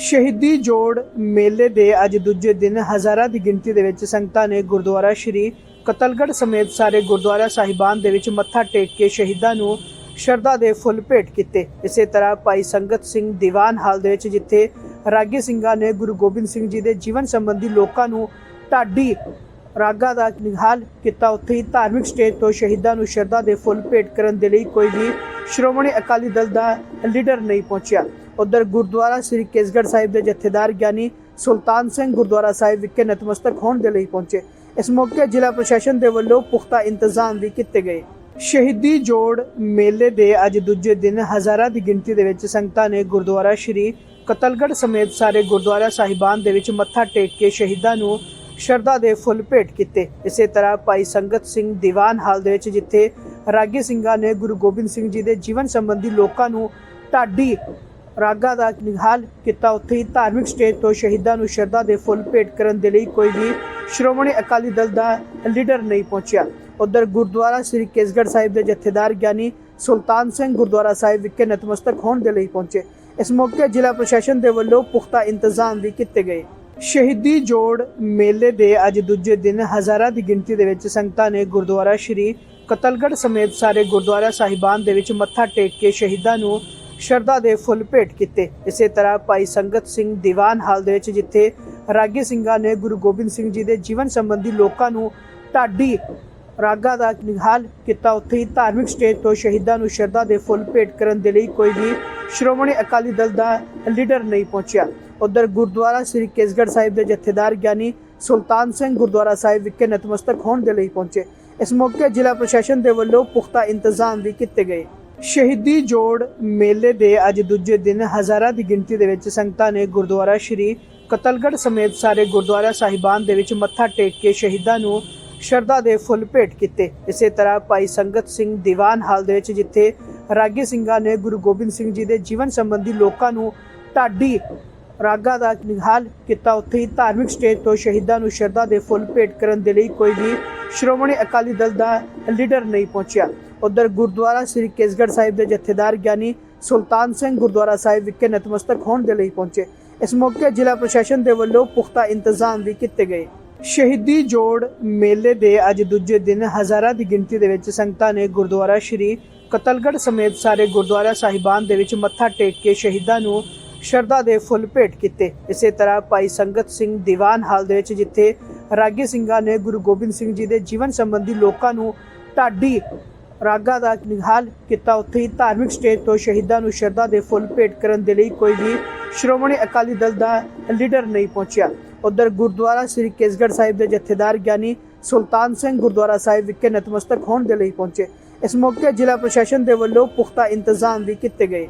ਸ਼ਹੀਦੀ ਜੋੜ ਮੇਲੇ ਦੇ ਅੱਜ ਦੂਜੇ ਦਿਨ ਹਜ਼ਾਰਾਂ ਦੀ ਗਿਣਤੀ ਦੇ ਵਿੱਚ ਸੰਗਤਾਂ ਨੇ ਗੁਰਦੁਆਰਾ ਸ਼੍ਰੀ ਕਤਲਗੜ੍ਹ ਸਮੇਤ ਸਾਰੇ ਗੁਰਦੁਆਰਾ ਸਾਹਿਬਾਨ ਦੇ ਵਿੱਚ ਮੱਥਾ ਟੇਕ ਕੇ ਸ਼ਹੀਦਾਂ ਨੂੰ ਸ਼ਰਧਾ ਦੇ ਫੁੱਲ ਭੇਟ ਕੀਤੇ। ਇਸੇ ਤਰ੍ਹਾਂ ਭਾਈ ਸੰਗਤ ਸਿੰਘ ਦੀਵਾਨ ਹਾਲ ਦੇ ਵਿੱਚ ਜਿੱਥੇ ਰਾਗੀ ਸਿੰਘਾਂ ਨੇ ਗੁਰੂ ਗੋਬਿੰਦ ਸਿੰਘ ਜੀ ਦੇ ਜੀਵਨ ਸੰਬੰਧੀ ਲੋਕਾਂ ਨੂੰ ਢਾਡੀ ਰਾਗਾ ਦਾ ਨਿਹਾਲ ਕੀਤਾ। ਉੱਥੇ ਹੀ ਧਾਰਮਿਕ ਸਟੇਜ ਤੋਂ ਸ਼ਹੀਦਾਂ ਨੂੰ ਸ਼ਰਧਾ ਦੇ ਫੁੱਲ ਭੇਟ ਕਰਨ ਦੇ ਲਈ ਕੋਈ ਵੀ ਸ਼੍ਰੋਮਣੀ ਅਕਾਲੀ ਦਲ ਦਾ ਲੀਡਰ ਨਹੀਂ ਪਹੁੰਚਿਆ। ਉਧਰ ਗੁਰਦੁਆਰਾ ਸ੍ਰੀ ਕੇਸਗੜ੍ਹ ਸਾਹਿਬ ਦੇ ਜਥੇਦਾਰ ਗਿਆਨੀ ਸੁਲਤਾਨ ਸਿੰਘ ਗੁਰਦੁਆਰਾ ਸਾਹਿਬ ਵਿਖੇ ਨਤਮਸਤਕ ਹੋਣ ਦੇ ਲਈ ਪਹੁੰਚੇ। ਇਸ ਮੌਕੇ ਜ਼ਿਲ੍ਹਾ ਪ੍ਰਸ਼ਾਸਨ ਦੇ ਵੱਲੋਂ ਪੁਖਤਾ ਇੰਤਜ਼ਾਮ ਵੀ ਕੀਤੇ ਗਏ। ਸ਼ਹੀਦੀ ਜੋੜ ਮੇਲੇ ਦੇ ਅੱਜ ਦੂਜੇ ਦਿਨ ਹਜ਼ਾਰਾਂ ਦੀ ਗਿਣਤੀ ਦੇ ਵਿੱਚ ਸੰਗਤਾਂ ਨੇ ਗੁਰਦੁਆਰਾ ਸ਼੍ਰੀ ਕਤਲਗੜ ਸਮੇਤ ਸਾਰੇ ਗੁਰਦੁਆਰਾ ਸਾਹਿਬਾਨ ਦੇ ਵਿੱਚ ਮੱਥਾ ਟੇਕ ਕੇ ਸ਼ਹੀਦਾਂ ਨੂੰ ਸ਼ਰਧਾ ਦੇ ਫੁੱਲ ਭੇਟ ਕੀਤੇ। ਇਸੇ ਤਰ੍ਹਾਂ ਭਾਈ ਸੰਗਤ ਸਿੰਘ ਦੀਵਾਨ ਹਾਲ ਦੇ ਵਿੱਚ ਜਿੱਥੇ ਰਾਗੀ ਸਿੰਘਾਂ ਨੇ ਗੁਰੂ ਗੋਬਿੰਦ ਸਿੰਘ ਜੀ ਦੇ ਜੀਵਨ ਸੰਬੰਧੀ ਲੋਕਾਂ ਨੂੰ ਢਾਡੀ ਰਾਗਾ ਦਾ ਨਿਹਾਲ ਕੀਤਾ, ਉੱਥੇ ਹੀ ਧਾਰਮਿਕ ਸਟੇਜ ਤੋਂ ਸ਼ਹੀਦਾਂ ਨੂੰ ਸ਼ਰਧਾ ਦੇ ਫੁੱਲ ਭੇਟ ਕਰਨ ਦੇ ਲਈ ਕੋਈ ਵੀ ਸ਼੍ਰੋਮਣੀ ਅਕਾਲੀ ਦਲ ਦਾ ਲੀਡਰ ਨਹੀਂ ਪਹੁੰਚਿਆ। ਉਧਰ ਗੁਰਦੁਆਰਾ ਸ੍ਰੀ ਕੇਸਗੜ੍ਹ ਸਾਹਿਬ ਦੇ ਜਥੇਦਾਰ ਗਿਆਨੀ ਸੁਲਤਾਨ ਸਿੰਘ ਗੁਰਦੁਆਰਾ ਸਾਹਿਬ ਵਿਖੇ ਨਤਮਸਤਕ ਹੋਣ ਦੇ ਲਈ ਪਹੁੰਚੇ। ਇਸ ਮੌਕੇ ਜ਼ਿਲ੍ਹਾ ਪ੍ਰਸ਼ਾਸਨ ਦੇ ਵੱਲੋਂ ਪੁਖਤਾ ਇੰਤਜ਼ਾਮ ਵੀ ਕੀਤੇ ਗਏ। ਸ਼ਹੀਦੀ ਜੋੜ ਮੇਲੇ ਦੇ ਅੱਜ ਦੂਜੇ ਦਿਨ ਹਜ਼ਾਰਾਂ ਦੀ ਗਿਣਤੀ ਦੇ ਵਿੱਚ ਸੰਗਤਾਂ ਨੇ ਗੁਰਦੁਆਰਾ ਸ਼੍ਰੀ ਕਤਲਗੜ੍ਹ ਸਮੇਤ ਸਾਰੇ ਗੁਰਦੁਆਰਾ ਸਾਹਿਬਾਨ ਦੇ ਵਿੱਚ ਮੱਥਾ ਟੇਕ ਕੇ ਸ਼ਹੀਦਾਂ ਨੂੰ ਸ਼ਰਧਾ ਦੇ ਫੁੱਲ ਭੇਟ ਕੀਤੇ। ਇਸੇ ਤਰ੍ਹਾਂ ਭਾਈ ਸੰਗਤ ਸਿੰਘ ਦੀਵਾਨ ਹਾਲ ਦੇ ਵਿੱਚ ਜਿੱਥੇ ਰਾਗੀ ਸਿੰਘਾਂ ਨੇ ਗੁਰੂ ਗੋਬਿੰਦ ਸਿੰਘ ਜੀ ਦੇ ਜੀਵਨ ਸੰਬੰਧੀ ਲੋਕਾਂ ਨੂੰ ਢਾਡੀ ਰਾਗਾ ਦਾ ਨਿਹਾਲ ਕੀਤਾ, ਉੱਥੇ ਹੀ ਧਾਰਮਿਕ ਸਟੇਜ ਤੋਂ ਸ਼ਹੀਦਾਂ ਨੂੰ ਸ਼ਰਧਾ ਦੇ ਫੁੱਲ ਭੇਟ ਕਰਨ ਦੇ ਲਈ ਕੋਈ ਵੀ ਸ਼੍ਰੋਮਣੀ ਅਕਾਲੀ ਦਲ ਦਾ ਲੀਡਰ ਨਹੀਂ ਪਹੁੰਚਿਆ। ਉਧਰ ਗੁਰਦੁਆਰਾ ਸ੍ਰੀ ਕੇਸਗੜ੍ਹ ਸਾਹਿਬ ਦੇ ਜਥੇਦਾਰ ਗਿਆਨੀ ਸੁਲਤਾਨ ਸਿੰਘ ਗੁਰਦੁਆਰਾ ਸਾਹਿਬ ਵਿਖੇ ਨਤਮਸਤਕ ਹੋਣ ਦੇ ਲਈ ਪਹੁੰਚੇ। ਇਸ ਮੌਕੇ ਜ਼ਿਲ੍ਹਾ ਪ੍ਰਸ਼ਾਸਨ ਦੇ ਵੱਲੋਂ ਪੁਖਤਾ ਇੰਤਜ਼ਾਮ ਵੀ ਕੀਤੇ ਗਏ। ਸ਼ਹੀਦੀ ਜੋੜ ਮੇਲੇ ਦੇ ਅੱਜ ਦੂਜੇ ਦਿਨ ਹਜ਼ਾਰਾਂ ਦੀ ਗਿਣਤੀ ਦੇ ਵਿੱਚ ਸੰਗਤਾਂ ਨੇ ਗੁਰਦੁਆਰਾ ਸ਼੍ਰੀ ਕਤਲਗੜ੍ਹ ਸਮੇਤ ਸਾਰੇ ਗੁਰਦੁਆਰਾ ਸਾਹਿਬਾਨ ਦੇ ਵਿੱਚ ਮੱਥਾ ਟੇਕ ਕੇ ਸ਼ਹੀਦਾਂ ਨੂੰ ਸ਼ਰਧਾ ਦੇ ਫੁੱਲ ਭੇਟ ਕੀਤੇ। ਇਸੇ ਤਰ੍ਹਾਂ ਭਾਈ ਸੰਗਤ ਸਿੰਘ ਦੀਵਾਨ ਹਾਲ ਦੇ ਵਿੱਚ ਜਿੱਥੇ ਰਾਗੀ ਸਿੰਘਾਂ ਨੇ ਗੁਰੂ ਗੋਬਿੰਦ ਸਿੰਘ ਜੀ ਦੇ ਜੀਵਨ ਸੰਬੰਧੀ ਲੋਕਾਂ ਨੂੰ ਢਾਡੀ ਰਾਗਾ ਦਾ ਨਿਹਾਲ ਕੀਤਾ। ਉੱਥੇ ਹੀ ਧਾਰਮਿਕ ਸਟੇਜ ਤੋਂ ਸ਼ਹੀਦਾਂ ਨੂੰ ਸ਼ਰਧਾ ਦੇ ਫੁੱਲ ਭੇਟ ਕਰਨ ਦੇ ਲਈ ਕੋਈ ਵੀ ਸ਼੍ਰੋਮਣੀ ਅਕਾਲੀ ਦਲ ਦਾ ਲੀਡਰ ਨਹੀਂ ਪਹੁੰਚਿਆ। ਉਧਰ ਗੁਰਦੁਆਰਾ ਸ੍ਰੀ ਕੇਸਗੜ੍ਹ ਸਾਹਿਬ ਦੇ ਜਥੇਦਾਰ ਗਿਆਨੀ ਸੁਲਤਾਨ ਸਿੰਘ ਗੁਰਦੁਆਰਾ ਸਾਹਿਬ ਵਿਖੇ ਨਤਮਸਤਕ ਹੋਣ ਦੇ ਲਈ ਪਹੁੰਚੇ। ਇਸ ਮੌਕੇ ਜ਼ਿਲ੍ਹਾ ਪ੍ਰਸ਼ਾਸਨ ਦੇ ਵੱਲੋਂ ਪੁਖਤਾ ਇੰਤਜ਼ਾਮ ਵੀ ਕੀਤੇ ਗਏ। ਸ਼ਹੀਦੀ ਜੋੜ ਮੇਲੇ ਦੇ ਅੱਜ ਦੂਜੇ ਦਿਨ ਹਜ਼ਾਰਾਂ ਦੀ ਗਿਣਤੀ ਦੇ ਵਿੱਚ ਸੰਗਤਾਂ ਨੇ ਗੁਰਦੁਆਰਾ ਸ਼੍ਰੀ ਕਤਲਗੜ੍ਹ ਸਮੇਤ ਸਾਰੇ ਗੁਰਦੁਆਰਾ ਸਾਹਿਬਾਨ ਦੇ ਵਿੱਚ ਮੱਥਾ ਟੇਕ ਕੇ ਸ਼ਹੀਦਾਂ ਨੂੰ ਸ਼ਰਧਾ ਦੇ ਫੁੱਲ ਭੇਟ ਕੀਤੇ। ਇਸੇ ਤਰ੍ਹਾਂ ਭਾਈ ਸੰਗਤ ਸਿੰਘ ਦੀਵਾਨ ਹਾਲ ਦੇ ਵਿੱਚ ਜਿੱਥੇ ਰਾਗੀ ਸਿੰਘਾਂ ਨੇ ਗੁਰੂ ਗੋਬਿੰਦ ਸਿੰਘ ਜੀ ਦੇ ਜੀਵਨ ਸੰਬੰਧੀ ਲੋਕਾਂ ਨੂੰ ਢਾਡੀ ਰਾਗਾ ਦਾ ਨਿਹਾਲ ਕੀਤਾ, ਉੱਥੇ ਹੀ ਧਾਰਮਿਕ ਸਟੇਜ ਤੋਂ ਸ਼ਹੀਦਾਂ ਨੂੰ ਸ਼ਰਧਾ ਦੇ ਫੁੱਲ ਭੇਟ ਕਰਨ ਦੇ ਲਈ ਕੋਈ ਵੀ ਸ਼੍ਰੋਮਣੀ ਅਕਾਲੀ ਦਲ ਦਾ ਲੀਡਰ ਨਹੀਂ ਪਹੁੰਚਿਆ। ਉਧਰ ਗੁਰਦੁਆਰਾ ਸ੍ਰੀ ਕੇਸਗੜ੍ਹ ਸਾਹਿਬ ਦੇ ਜਥੇਦਾਰ ਗਿਆਨੀ ਸੁਲਤਾਨ ਸਿੰਘ ਗੁਰਦੁਆਰਾ ਸਾਹਿਬ ਵਿਖੇ ਨਤਮਸਤਕ ਹੋਣ ਦੇ ਲਈ ਪਹੁੰਚੇ। ਇਸ ਮੌਕੇ ਜ਼ਿਲ੍ਹਾ ਪ੍ਰਸ਼ਾਸਨ ਦੇ ਵੱਲੋਂ ਪੁਖਤਾ ਇੰਤਜ਼ਾਮ ਵੀ ਕੀਤੇ ਗਏ।